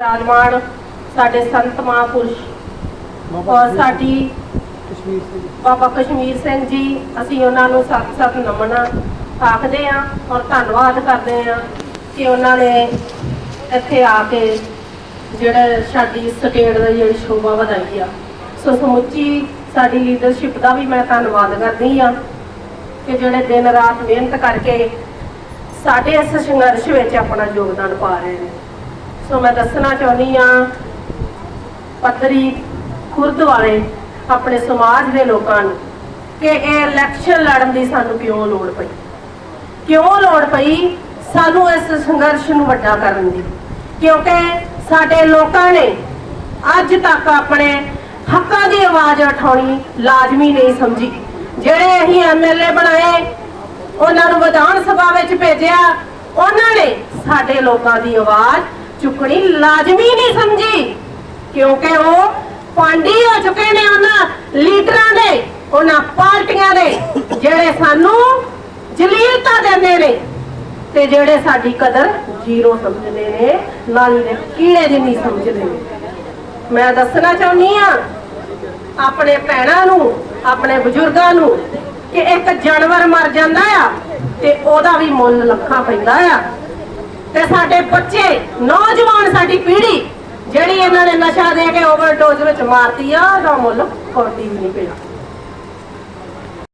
ਰਾਜਮਾਨ ਸਾਡੇ ਸੰਤ ਮਹਾਂਪੁਰਸ਼ ਔਰ ਸਾਡੀ ਕਸ਼ਮੀਰ ਸੇ ਬਾਬਾ ਕਸ਼ਮੀਰ ਸਿੰਘ ਜੀ ਅਸੀਂ ਉਹਨਾਂ ਨੂੰ ਸੱਤ ਸੱਤ ਨਮਨ ਆਖਦੇ ਆ ਔਰ ਧੰਨਵਾਦ ਕਰਦੇ ਆ ਕਿ ਉਹਨਾਂ ਨੇ ਇੱਥੇ ਆ ਕੇ ਜਿਹੜਾ ਸਾਡੀ ਸਟੇਟ ਦਾ ਜਿਹੜੀ ਸ਼ੋਭਾ ਵਧਾਈ ਆ ਸੋ ਸਮੁੱਚੀ ਸਾਡੀ ਲੀਡਰਸ਼ਿਪ ਦਾ ਵੀ ਮੈਂ ਧੰਨਵਾਦ ਕਰਦੀ ਆ ਕਿ ਜਿਹੜੇ ਦਿਨ ਰਾਤ ਮਿਹਨਤ ਕਰਕੇ ਸਾਡੇ ਇਸ ਸੰਘਰਸ਼ ਵਿੱਚ ਆਪਣਾ ਯੋਗਦਾਨ ਪਾ ਰਹੇ ਨੇ ਸੋ ਮੈਂ ਦੱਸਣਾ ਚਾਹੁੰਦੀ ਆ ਪੱਧਰੀ ਖੁਰਦ ਵਾਲੇ ਆਪਣੇ ਸਮਾਜ ਦੇ ਲੋਕਾਂ ਨੂੰ ਕਿ ਇਹ ਇਲੈਕਸ਼ਨ ਲੜਨ ਦੀ ਸਾਨੂੰ ਕਿਉਂ ਲੋੜ ਪਈ? ਕਿਉਂ ਲੋੜ ਪਈ ਸਾਨੂੰ ਇਸ ਸੰਘਰਸ਼ ਨੂੰ ਵੱਡਾ ਕਰਨ ਦੀ? ਕਿਉਂਕਿ ਸਾਡੇ ਲੋਕਾਂ ਨੇ ਅੱਜ ਤੱਕ ਆਪਣੇ ਹੱਕਾਂ ਦੀ ਆਵਾਜ਼ ਉਠਾਉਣੀ ਲਾਜ਼ਮੀ ਨਹੀਂ ਸਮਝੀ। ਜਿਹੜੇ ਅਸੀਂ ਐਮਐਲਏ ਬਣਾਏ, ਉਹਨਾਂ ਨੂੰ ਵਿਧਾਨ ਸਭਾ ਵਿੱਚ ਭੇਜਿਆ, ਉਹਨਾਂ ਨੇ ਸਾਡੇ ਲੋਕਾਂ ਦੀ ਆਵਾਜ਼ ਚੁੱਕਣੀ ਲਾਜ਼ਮੀ ਨਹੀਂ ਸਮਝੀ। ਕਿਉਂਕਿ ਉਹ ਪਾਂਡੀ ਹੋ ਚੁੱਕੇ ਨੇ ਉਹਨਾਂ ਲੀਡਰਾਂ ਦੇ, ਉਹਨਾਂ ਪਾਰਟੀਆਂ ਦੇ, ਜਿਹੜੇ ਸਾਨੂੰ ਜਲੀਲਤਾ ਦਿੰਦੇ ਨੇ ਤੇ ਜਿਹੜੇ ਸਾਡੀ ਕਦਰ ਜ਼ੀਰੋ ਸਮਝਦੇ ਨੇ ਨਾਲੀ ਦੇ ਕੀੜੇ ਜਿੰਨੀ ਸਮਝਦੇ ਨੇ। ਮੈਂ ਦੱਸਣਾ ਚਾਹੁੰਦੀ ਆ ਆਪਣੇ ਭੈਣਾਂ ਨੂੰ, ਆਪਣੇ ਬਜ਼ੁਰਗਾਂ ਨੂੰ ਕਿ ਇੱਕ ਜਾਨਵਰ ਮਰ ਜਾਂਦਾ ਆ ਤੇ ਉਹਦਾ ਵੀ ਮੁੱਲ ਲੱਖਾਂ ਪੈਂਦਾ ਆ। ਤੇ ਸਾਡੇ ਬੱਚੇ, ਨੌਜਵਾਨ ਸਾਡੀ ਪੀੜ੍ਹੀ, ਜਿਹੜੀ ਇਹਨਾਂ ਨੇ ਨਸ਼ਾ ਦੇ ਕੇ ਓਵਰਡੋਜ਼ ਵਿੱਚ ਮਾਰਤੀ ਆ, ਉਹਦਾ ਮੁੱਲ ਕੋਟੀ ਵੀ ਨਹੀਂ ਪਿਆ।